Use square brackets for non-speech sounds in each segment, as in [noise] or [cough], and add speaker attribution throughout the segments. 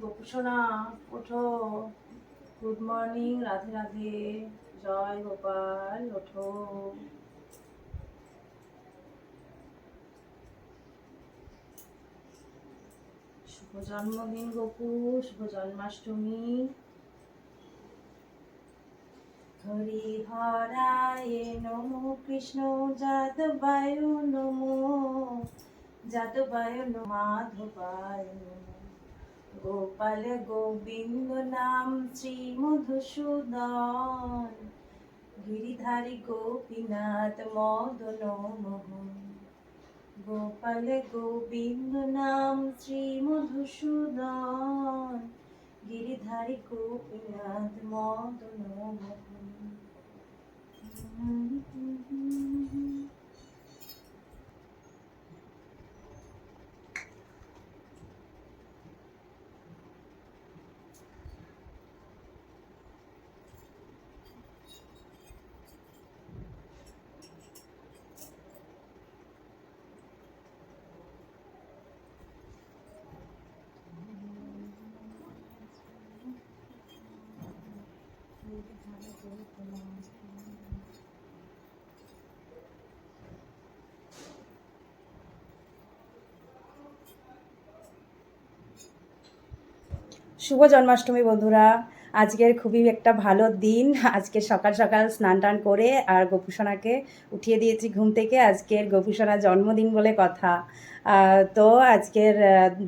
Speaker 1: গোপুসোনা, ওঠো। Good morning Radhe Radhe. জয় গোপাল, ওঠো। শুভ জন্মদিন গোপু, শুভ জন্মাষ্টমী। হরি হরায় নমো, কৃষ্ণ যাদবায় নমো। যাদবায় নমো, মাধবায় নমো। গোপাল গোবিন্দ নাম শ্রী মধুসূদন গিরিধারী গোপীনাথ মদন মোহন। গোপাল গোবিন্দ নাম শ্রী মধুসূদন গিরিধারী গোপীনাথ মদন মোহন। শুভ জন্মাষ্টমী বন্ধুরা। আজকের খুবই একটা ভালো দিন। আজকে সকাল সকাল স্নান টান করে আর গোপুসোনাকে উঠিয়ে দিয়েছি ঘুম থেকে। আজকের গোপুসোনার জন্মদিন বলে কথা। তো আজকের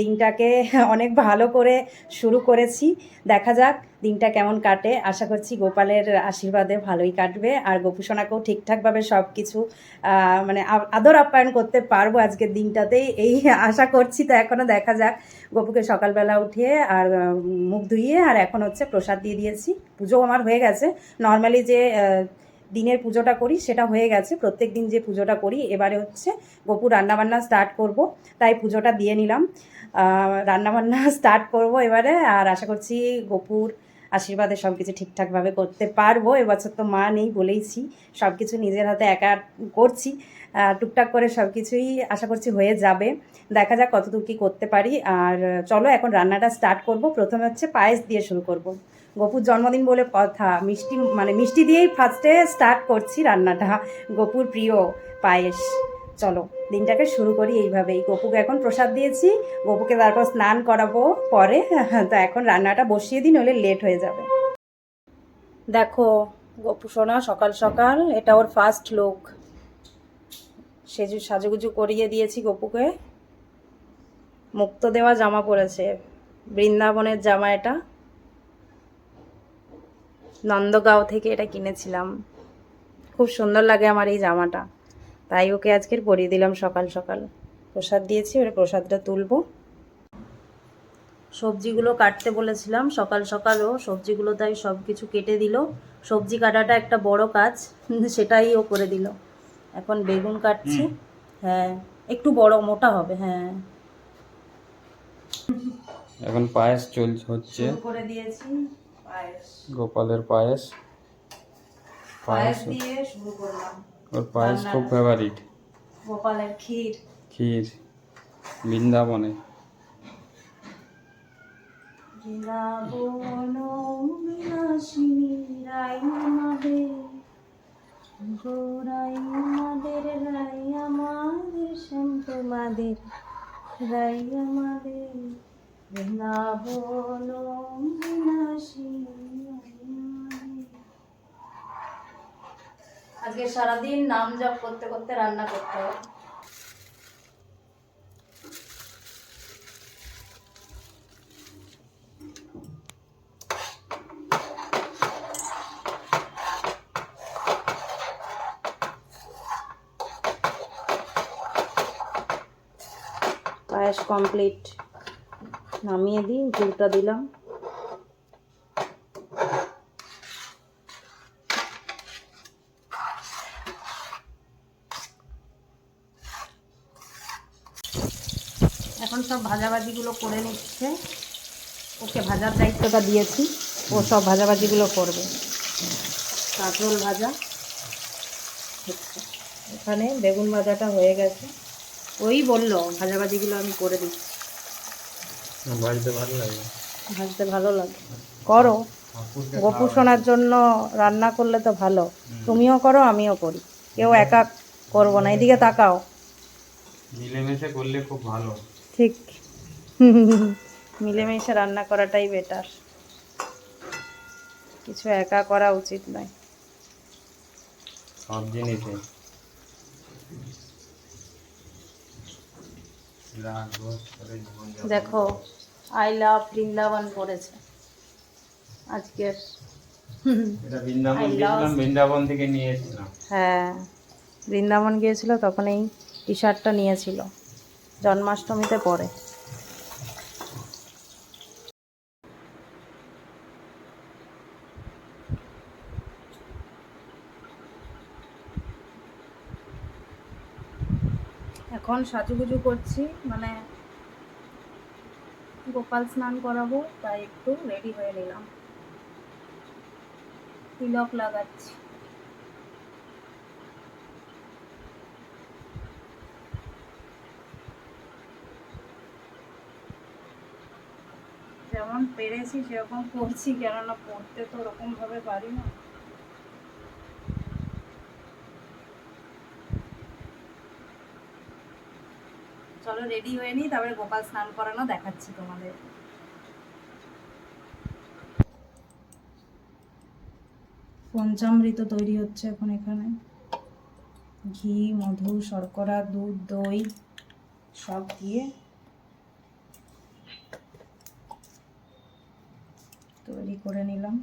Speaker 1: দিনটাকে অনেক ভালো করে শুরু করেছি। দেখা যাক দিনটা কেমন কাটে? আশা করছি গোপালের আশীর্বাদে ভালোই কাটবে। আর গোপুসোনাকেও ঠিকঠাকভাবে সব কিছু মানে আদর আপ্যায়ন করতে পারব আজকের দিনটাতেই। এই আশা করছি, তো এখনও দেখা যাক। গপুকে সকালবেলা উঠিয়ে আর মুখ ধুইয়ে আর এখন হচ্ছে প্রসাদ দিয়ে দিয়েছি। পুজো আমার হয়ে গেছে। নর্মালি যে দিনের পুজোটা করি সেটা হয়ে গেছে। প্রত্যেক দিন যে পুজোটা করি, এবারে হচ্ছে গপু রান্নাবান্না স্টার্ট করব। তাই পুজোটা দিয়ে নিলাম। রান্নাবান্না [laughs] স্টার্ট করব এবারে। আর আশা করছি গপুর আশীর্বাদে সব কিছু ঠিকঠাকভাবে করতে পারব। এবছর তো মা নেই বলেইছি। সব কিছু নিজের হাতে একা করছি। টুকটাক করে সব কিছুই আশা করছি হয়ে যাবে। দেখা যাক কতদূর কী করতে পারি। আর চলো এখন রান্নাটা স্টার্ট করব। প্রথমে হচ্ছে পায়েস দিয়ে শুরু করব। গপুর জন্মদিন বলে কথা। মিষ্টি মানে মিষ্টি দিয়েই ফার্স্টে স্টার্ট করছি রান্নাটা। গপুর প্রিয় পায়েস। চলো, দিনটাকে শুরু করি এইভাবেই। গপুকে এখন প্রসাদ দিয়েছি, গপুকে তারপর স্নান করাবো পরে। [laughs] তো এখন রান্নাটা বসিয়ে দিন হলে লেট হয়ে যাবে। দেখো, গপু সোনা সকাল সকাল, এটা ওর ফার্স্ট লোক সেজু সাজুগুজু করিয়ে দিয়েছি গপুকে। মুক্ত দেওয়া জামা পরেছে। বৃন্দাবনের জামা এটা। নন্দগাঁও থেকে এটা কিনেছিলাম। খুব সুন্দর লাগে আমার এই জামাটা। তাই ওকে আজকের পরিয়ে দিলাম সকাল সকাল। প্রসাদ দিয়েছি এবারে প্রসাদটা তুলবো। সবজিগুলো কাটতে বলেছিলাম সকাল সকালও সবজিগুলো তাই সব কিছু কেটে দিল। সবজি কাটাটা একটা বড় কাজ সেটাই ও করে দিল। এখন বেগুন কাটছি। হ্যাঁ একটু বড় মোটা হবে হ্যাঁ।
Speaker 2: এখন পায়েস চল হচ্ছে।
Speaker 1: করে দিয়েছি পায়েস।
Speaker 2: গোপালের পায়েস।
Speaker 1: পায়েস দিয়ে শুরু করলাম।
Speaker 2: ওর পায়েস খুব ফেভারিট
Speaker 1: গোপালের ক্ষীর।
Speaker 2: ক্ষীর। বৃন্দাবনে।
Speaker 1: বৃন্দাবন বিলাসিনী রাই আমাদের। গোরাই আমাদের রাই আমাদের সন্ত মাদের। রাই আমাদের। বৃন্দাবন বিলাসিনী রাই আমাদের। আজকে সারাদিন নাম জপ করতে করতে রান্না করতে হবে। পায়েস কমপ্লিট নামিয়ে দিই ঝুলটা দিলাম এখন সব ভাজাভাজিগুলো করে নিচ্ছে। ওকে ভাজার দায়িত্বটা দিয়েছি। ও সব ভাজাভাজিগুলো করবে। কাঁকরোল ভাজা এখানে বেগুন ভাজাটা হয়ে গেছে। ওই বলল ভাজাভাজিগুলো আমি করে দিচ্ছি।
Speaker 2: বাড়িতে ভালো লাগে।
Speaker 1: ভাজতে ভালো লাগে। করো। গপু সোনার জন্য রান্না করলে তো ভালো। তুমিও করো আমিও করি। কেউ একা করব না। এদিকে তাকাও।
Speaker 2: মিলেমিশে করলে খুব ভালো।
Speaker 1: ঠিক। [laughs] মিলেমিশে রান্না করাটাই বেটার কিছু একা করা উচিত নয়।
Speaker 2: সব জিনিসে।
Speaker 1: দেখো আই লাভ বৃন্দাবন পড়েছে। আজকের।
Speaker 2: বৃন্দাবন থেকে নিয়ে এসেছিলাম।
Speaker 1: হ্যাঁ। বৃন্দাবন গিয়েছিল তখন এই টি শার্টটা নিয়েছিল। জন্মাষ্টমীতে পরে এখন সাজুগুজু করছি মানে গোপাল স্নান করাবো, তাই একটু রেডি হয়ে নিলাম। তিলক লাগাচ্ছি। যেমন পেরেছি, সেরকম করছি, কেননা পড়তে তো ওরকম ভাবে পারি না। চলো রেডি হয়ে নিই, তারপরে গোপাল স্নান করানো দেখাচ্ছি তোমাদের। পঞ্চামৃত তৈরি হচ্ছে এখন এখানে। ঘি, মধু, শর্করা, দুধ, দই সব দিয়ে তৈরি করে নিলাম।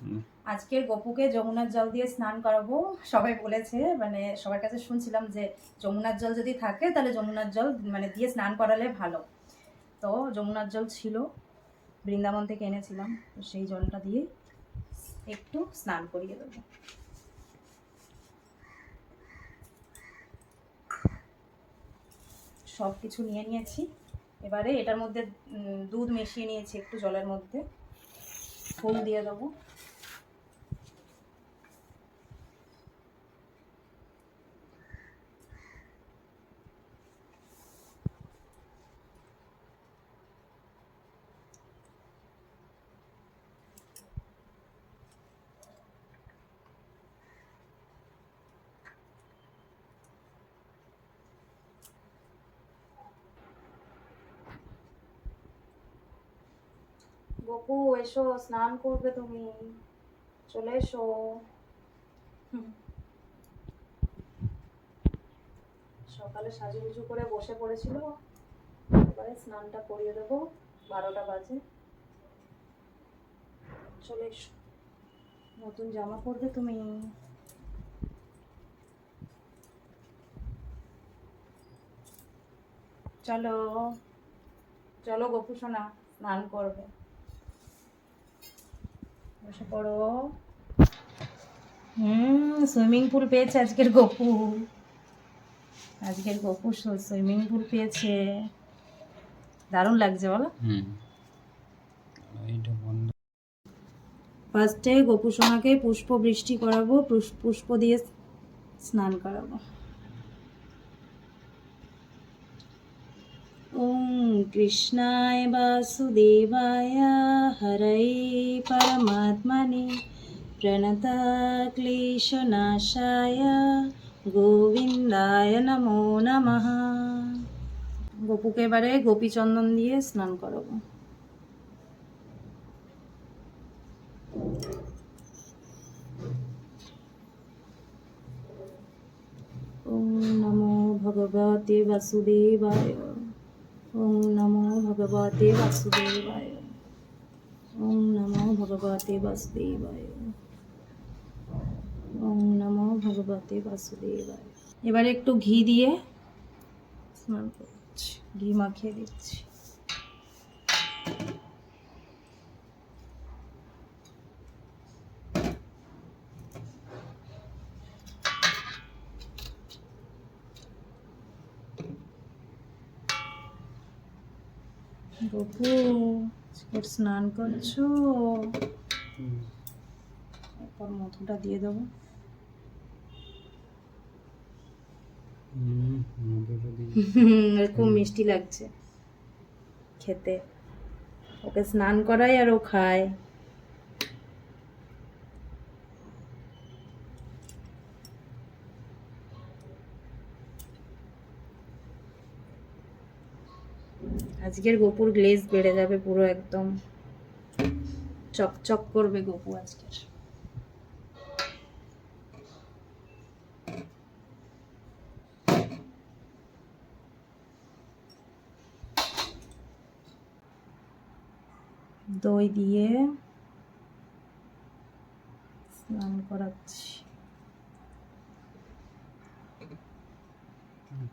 Speaker 2: হুম।
Speaker 1: আজকের গপুকে যমুনার জল দিয়ে স্নান করাবো সবাই বলেছে মানে সবার কাছে শুনছিলাম যে যমুনার জল যদি থাকে তাহলে যমুনার জল মানে দিয়ে স্নান করালে ভালো। তো যমুনার জল ছিল বৃন্দাবন থেকে এনেছিলাম তো সেই জলটা দিয়ে একটু স্নান করিয়ে দেবো। সব কিছু নিয়ে নিয়েছি। এবারে এটার মধ্যে দুধ মিশিয়ে নিয়েছি একটু জলের মধ্যে। ফুল দিয়ে দেবো। গপু, এসো, স্নান করবে তুমি। চলে এসো। সকালে সাজুগুজু করে বসে পড়েছিল। এবারে স্নানটা করিয়ে দেবো। বারোটা বাজে। চলে এসো। নতুন জামা পরবে তুমি। চলো। চলো গপু সোনা, স্নান করবে। বসে পড়ো। হুম সুইমিং পুল পেয়েছে আজকের গপু। আজকের গপু সুইমিং পুল পেয়েছে। দারুণ লাগছে বলো। ফার্স্টে গপু সোনাকে পুষ্প বৃষ্টি করাবো পুষ- পুষ্প দিয়ে স্নান করাবো। বাসুদেবায় হরৈ পরমাত্মনে প্রণতা ক্লেশনাশায় গোবিন্দায় নমো নমঃ গপুকে এবারে গোপীচন্দন দিয়ে স্নান করাবো। ওম নমো ভগবতে বাসুদেবায়। ওম নমো ভগবতে বাসুদেবায়। ওম নমো ভগবতে বাসুদেবায়। ওম নমো ভগবতে বাসুদেবায়। এবারে একটু ঘি দিয়ে স্নান করছি, ঘি মাখিয়ে দিচ্ছি। গপু আজকের স্নান করছ?
Speaker 2: তারপর
Speaker 1: এরপর মধুটা দিয়ে দেবো। খুব মিষ্টি লাগছে খেতে। ওকে স্নান করাই আর ও খায়। আজকের গোপুর গ্লেজ বেড়ে যাবে পুরো একদম। চকচক করবে গোপু আজকের দই দিয়ে স্নান করাচ্ছি।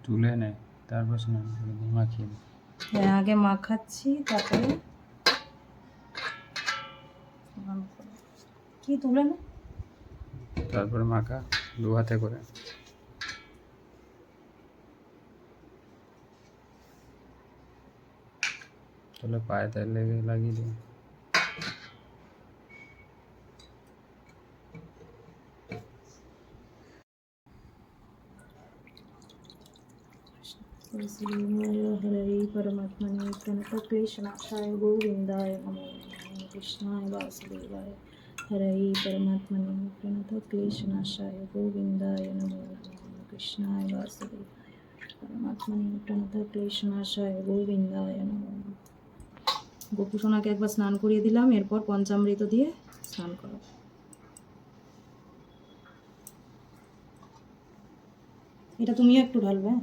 Speaker 2: তুলে নেয় তারপর স্নান করে মাখিয়ে
Speaker 1: আগে মাখাচ্ছি তারপরে কি তুলে না?
Speaker 2: তারপরে মাখা দু হাতে করে। তাহলে পায়ে তেল লেগে লাগিয়ে দিই।
Speaker 1: हरे परमात्मने प्रणतक्लेशनाशाय गोविन्दाय नमो नमः कृष्णाय वासुदेवाय हरे परमात्मने प्रणतक्लेशनाशाय गोविन्दाय नमो नमः कृष्णाय वासुदेवाय परमात्मने प्रणतक्लेशनाशाय গোবিন্দায় নমঃ গোপু সোনাকে একবার স্নান করিয়ে দিলাম এরপর পঞ্চামৃত দিয়ে স্নান করাবো এটা তুমিও একটু ঢালবে হ্যাঁ?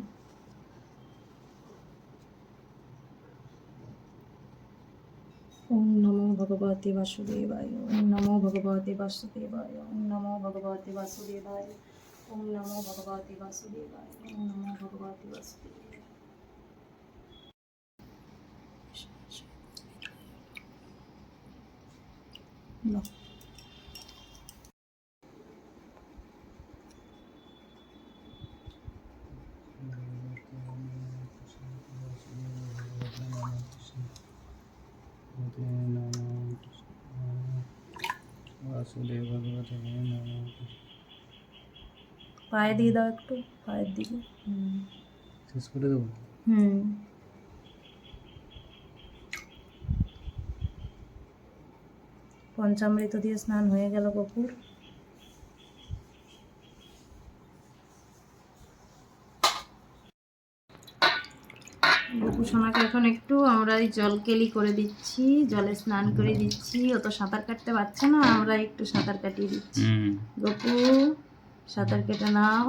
Speaker 1: ভগবতে বাসুদেবায় ওম নমো ভগবতে বাসুদেবায় ওম নমো ভগবতে বাসুদেবায় ওম নমো ভগবতে বাসুদেবায় ওম নমো ভগবতে বাসুদেবায় নাও।
Speaker 2: বাসুদেব ভগবতে
Speaker 1: পায়ে দিয়ে দাও একটু। পায়ের দিকে।
Speaker 2: শেষ করে দেবো।
Speaker 1: হুম। পঞ্চামৃত দিয়ে স্নান হয়ে গেল কপুর। গপু সোনাকে এখন একটু আমরা এই জল কেলি করে দিচ্ছি জলে স্নান করে দিচ্ছি। ও তো সাঁতার কাটতে পারছে না আমরা একটু সাঁতার কাটিয়ে দিচ্ছি। গপু সাঁতার কেটে নাও।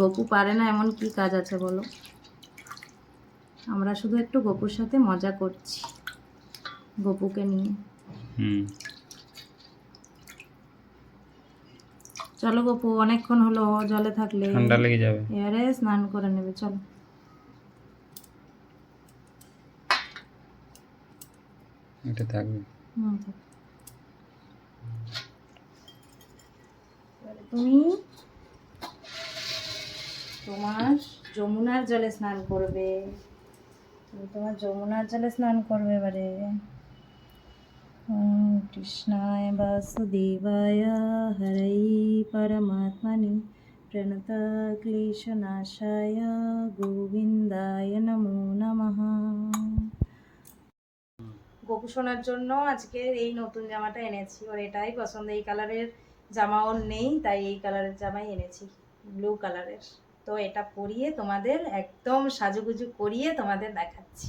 Speaker 1: গপু পারে না এমন কি কাজ আছে বলো? আমরা শুধু একটু গপুর সাথে মজা করছি গপুকে নিয়ে। চলো গপু অনেকক্ষণ হলো জলে থাকলে।
Speaker 2: ঠান্ডা লেগে যাবে।
Speaker 1: এবারে স্নান করে নেবে চলো।
Speaker 2: এটা থাকবে।
Speaker 1: তুমি তোমার যমুনার জলে স্নান করবে। তুমি তোমার যমুনার জলে স্নান করবে এবারে। ওম কৃষ্ণায় বাসুদেবায় হরৈ পরমাত্মনি ক্লেশনাশায় গোবিন্দায় নমো। নমঃ গোপু জন্য আজকে এই নতুন জামাটা এনেছি। ওর এটাই পছন্দ। এই কালারের জামা ওর নেই, তাই এই কালারের জামাই এনেছি ব্লু কালারের তো এটা পরিয়ে তোমাদের একদম সাজুগুজু করিয়ে তোমাদের দেখাচ্ছি।